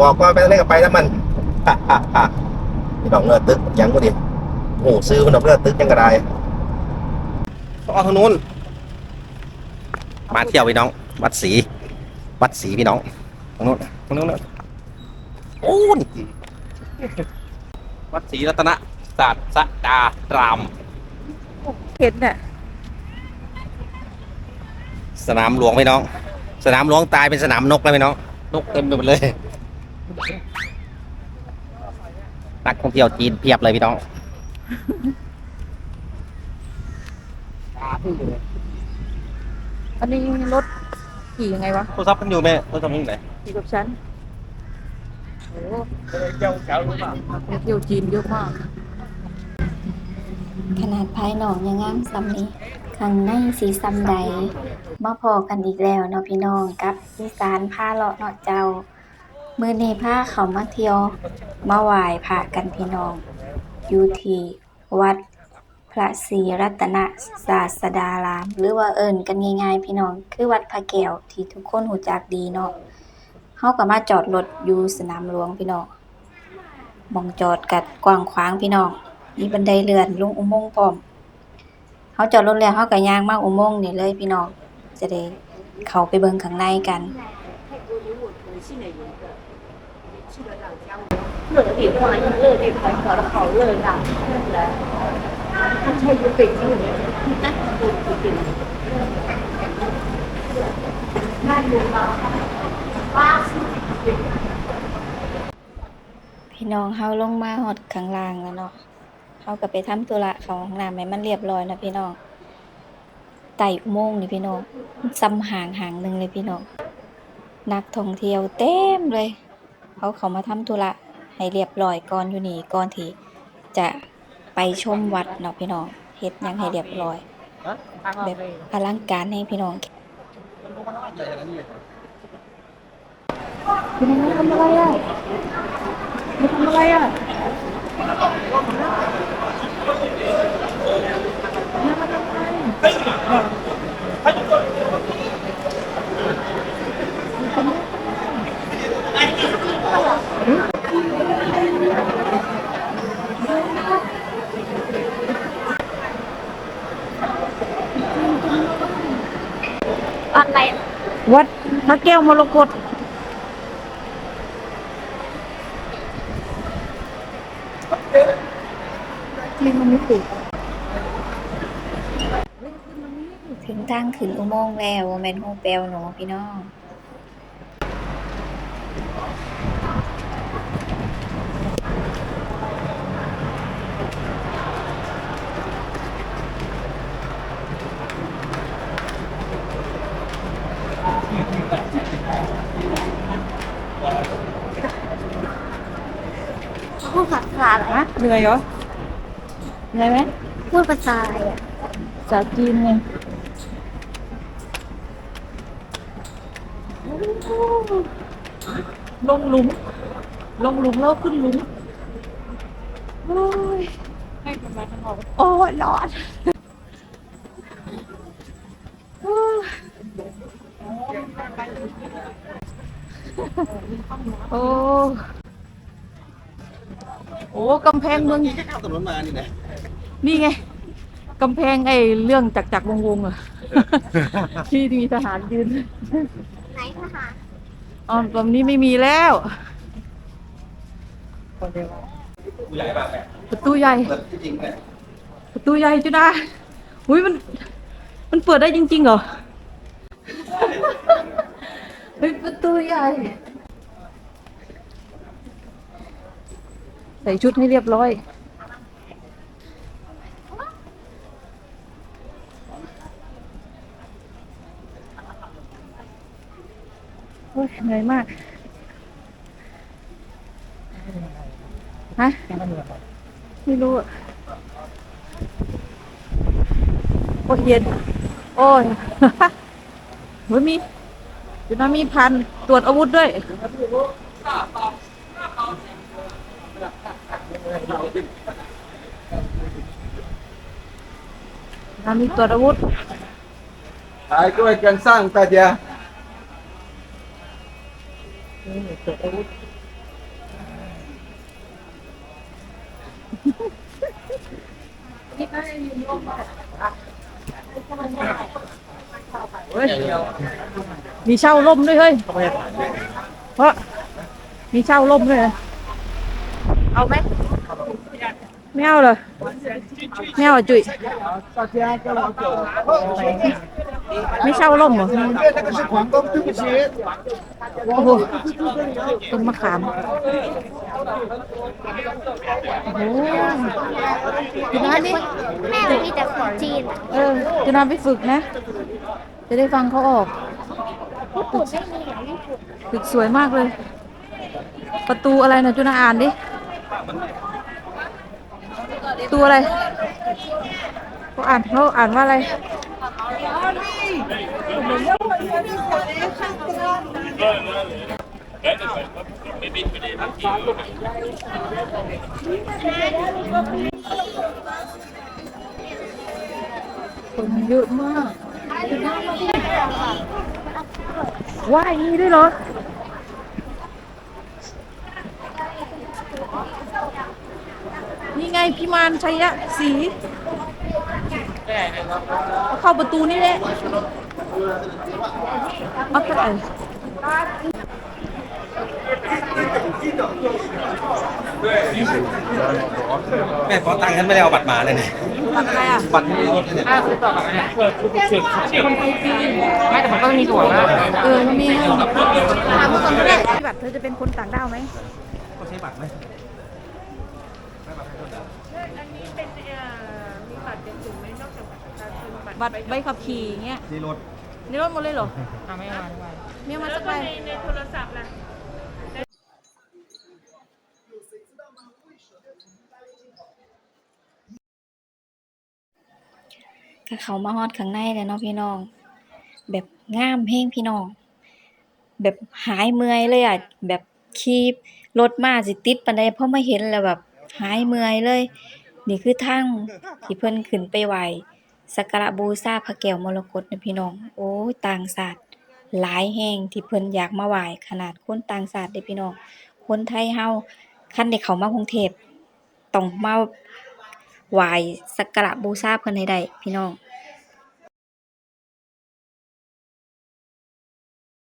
บอกว่าไปทางไหนก็ไปแล้วมันพี่น้องเนื้อตึกยังก็ดิโอ้ซื้อมันดอกเนื้อตึกยังก็ได้ต้องเอาทางนู้นมาเที่ยวพี่น้อง วัดศรีวัดศรีพี่น้องทางนู้นทางนู้นนะโอ้ยวัดศรีรัตนศาสตร์ดารามเห็นน่ะสนามหลวงพี่น้อง สนามหลวงตายเป็นสนามนกแล้วพี่น้องนกเต็มไปหมดเลย นักท่องเที่ยวจีนเพียบเลยพี่น้องอันนี้รถขี่ยังไงวะโทรศัพท์มันอยู่ไหมโทรศัพท์มันอยู่ไหนขี่กับฉันโอ้เจ้าเจ้ารู้ป่ะเที่ยวจีนเยอะมาก ขนาดภายนอกยังงามซ้ำนี้ข้างในสีซ้ำใดมาพอกันอีกแล้วเนาะพี่น้องกับอีสานผ้าเลาะเนาะเจ้า มือนี้ผ้าเขามาเที่ยว มาไหว้พระกันพี่น้อง อยู่ที่วัดพระศรีรัตนศาสดาราม หรือว่าเอิ้นกันง่ายๆ พี่น้อง คือวัดพระแก้วที่ทุกคนหูจักดีเนาะเฮาก็มาจอดรถอยู่สนามหลวงพี่น้องมองจอดกัดกว้างขวางพี่น้อง มีบันไดเลื่อนลงอุโมงค์พร้อมเขาจอดรถแล้วเขาก็ย่างมาอุโมงค์นี่เลยพี่น้อง จะได้เข้าไปเบิ่งข้างในกัน 热的地方，热的地方搞得好热呀！他才有北京人，那不不对。那有吗？八十。 พี่น้องเฮาลงมาฮอดข้างล่างแล้วเนาะเฮาก็ไปทำธุระเข้าห้องน้ำให้มันเรียบร้อยนะพี่น้องไต่อุโมงค์นี่พี่น้องซ้ำห่างหางหนึงเลยพี่น้อง นักท่องเที่ยวเต็มเลย เขาเขามาทำธุระ ให้เรียบร้อยก่อนอยู่นี่ก่อนที่จะไปชมวัดเนาะพี่น้องเฮ็ดหยังให้เรียบร้อยแบบอลังการให้พี่น้องคุณน้องทำอะไรอะไม่ทำอะไรอะ อะไรวัดพระแก้วมรกตที่มันไม่ถูกถึงทางขึ้นอุโมงค์แล้วแมนโฮเปลวหนูพี่น้อง พูดภาษาอะไร ฮะ เหนื่อยเหรอเหนื่อยไหมพูดภาษาอะไรอะภาษาจีนไงลงหลุม ลงหลุมแล้วขึ้นหลุมโอ้ยให้คนมาทั้งหมดโอ้ยร้อนโอ้ย โอ้โอ้กำแพงเมืองแค่ข้ามถนนมานี่นะนี่ไงกำแพงไอ้เรื่องจักรจักรวงศ์วงศ์อะ ที่มีทหารยืนไหนทหารอ๋อตอนนี้ไม่มีแล้วใหญ่แบบประตูใหญ่ แบบจริงๆเนี่ยประตูใหญ่จุดาอุ้ยมัน มันเปิดได้จริงๆเหรอ เฮ้ยประตูใหญ่ ใส่ชุดให้เรียบร้อย โอ้ยเหนื่อยมาก ฮะ ไม่รู้อะโอ้ยเย็น โอ้ย เฮ้ยมีอยู่นะมีพันตรวจอาวุธด้วย นามีตัวอาวุธขายกล้วยกันสร้างตาเดียามีเช่าล่มด้วยเฮ้ยเพราะมีเช่าล่มด้วย ไม่เอาเลยไม่เอาจุ๋ยไม่เช่าล่มเหรอโอ้โหต้นมะขามโอ้โหจุนานดิแม่มันมีแต่ของจีนอะเออจะนาไปฝึกนะ จะได้ฟังเขาออกฝึกสวยมากเลย ประตูอะไรนะจุนาอ่านดิ ประตูอะไรเขาอ่านเขาอ่านว่าอะไรคนเยอะมากว่ายนี่ด้วยเหรอ นี่ ไงพิมานชัยศรีเอาเข้าประตูนี่แหละเอาเท่าไหร่แม่ขอตังค์ฉันไม่ได้เอาบัตรมาเลยเนี่ยบัตรอะไรอะบัตรนี้รถเนี่ยไม่แต่มันก็มีตั๋วนะเออมันมีให้ถามก่อนก็ได้บัตรเธอจะเป็นคนต่างด้าวไหมต้ องใช้บัตรไหมบัตรใบขับขี่อย่างเงี้ยนี่รถในรถหมดเลยเหรอไม่เอาไม่เอามาสักใบในโทรศัพท์ล่ะก็เขามาฮอดข้างในแล้วเนาะพี่น้อง แบบงามแฮงพี่น้อง แบบหายเมื่อยเลยอะแบบขี่รถมาสิติดปานใดพอมาเห็นแล้วแบบหายเมื่อยเลย นี่คือทางที่เพิ่นขึ้นไปไหว้สักการะบูชาพระแก้วมรกตนะพี่น้อง โอ้ย ต่างชาติหลายแห่งที่เพิ่นอยากมาไหว้ขนาดคนต่างชาติเด้พี่น้อง คนไทยเฮาคันได้เข้ามากรุงเทพต้องมาไหว้สักการะบูชาเพิ่นให้ได้พี่น้อง